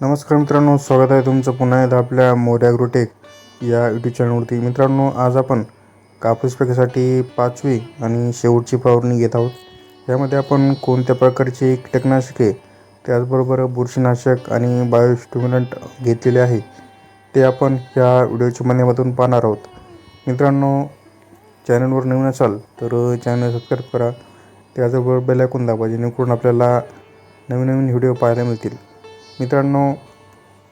नमस्कार मित्रांनो स्वागत आहे तुमचं पुन्हा एकदा आपल्या मोर्या ॲग्रोटेक या यूट्यूब चॅनलवरती मित्रांनो आज आपण कापूस पिकासाठी पाचवी आणि शेवटची फवारणी घेत आहोत. यामध्ये आपण कोणत्या प्रकारची कीटकनाशके त्याचबरोबर बुरशीनाशक आणि बायोस्टिम्युलंट घेतलेले आहे. ते आपण या व्हिडिओच्या माध्यमातून पाहणार आहोत. मित्रांनो चॅनलवर नवीन असाल तर चॅनल सबस्क्राईब करा. त्याचबरोबर बेलायकून दाबा जेणेकरून आपल्याला नवीन नवीन व्हिडिओ पाहायला मिळतील. मित्रांनो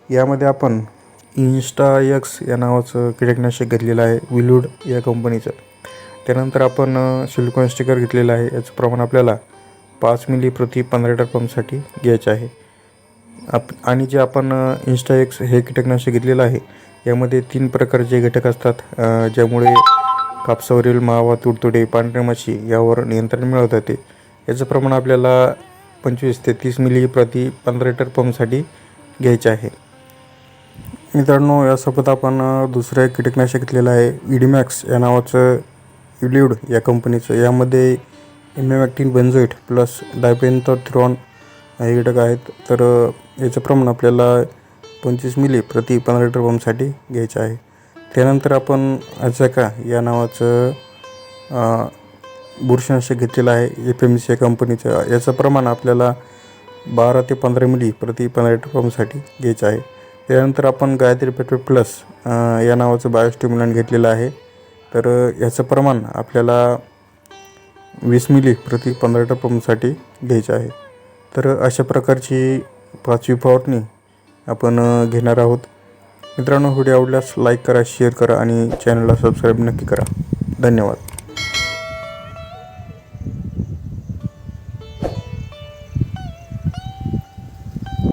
यामध्ये आपण इन्स्टा यक्स या नावाचं कीटकनाशक घेतलेलं आहे विलूड या कंपनीचं. त्यानंतर आपण सिलिकॉन स्टिकर घेतलेलं आहे याचं प्रमाण आपल्याला पाच मिली प्रति पंधरा लिटर पंपसाठी घ्यायचं आहे. आप आणि जे आपण इन्स्टा एक्स हे कीटकनाशक घेतलेलं आहे यामध्ये तीन प्रकारचे घटक असतात ज्यामुळे कापसावरील मावा तुडतुडे पांढरे माशी यावर नियंत्रण मिळवता येते. याचं प्रमाण आपल्याला पंचवीस ते तीस मिली प्रति पंधरा लिटर पंपसाठी घ्यायचे आहे. मित्रांनो यासोबत आपण दुसरं एक कीटकनाशक घेतलेलं आहे इडीमॅक्स या नावाचं इल्यूड या कंपनीचं. यामध्ये इमेमॅक्टिन बेन्झोईट प्लस डायपेन्थोथ्रॉन हे कीटक आहेत. तर याचं प्रमाण आपल्याला पंचवीस मिली प्रति पंधरा लिटर पंपसाठी घ्यायचं आहे. त्यानंतर आपण अझॅका या नावाचं बुरशीनाशक घेतलेलं आहे. एफ एम सी या कंपनीचं याचं प्रमाण आपल्याला बारा ते पंधरा मिली प्रति पंधरा लिटर पंपसाठी घ्यायचं आहे. त्यानंतर आपण गायत्री पेट्रोल प्लस या नावाचं बायोस्टिम्युलंट घेतलेलं आहे. तर याचं प्रमाण आपल्याला वीस मिली प्रति पंधरा लिटर पंपसाठी घ्यायचं आहे. तर अशा प्रकारची पाचवी फवारणी आपण घेणार आहोत. मित्रांनो व्हिडिओ आवडल्यास लाईक करा शेअर करा आणि चॅनलला सबस्क्राईब नक्की करा. धन्यवाद.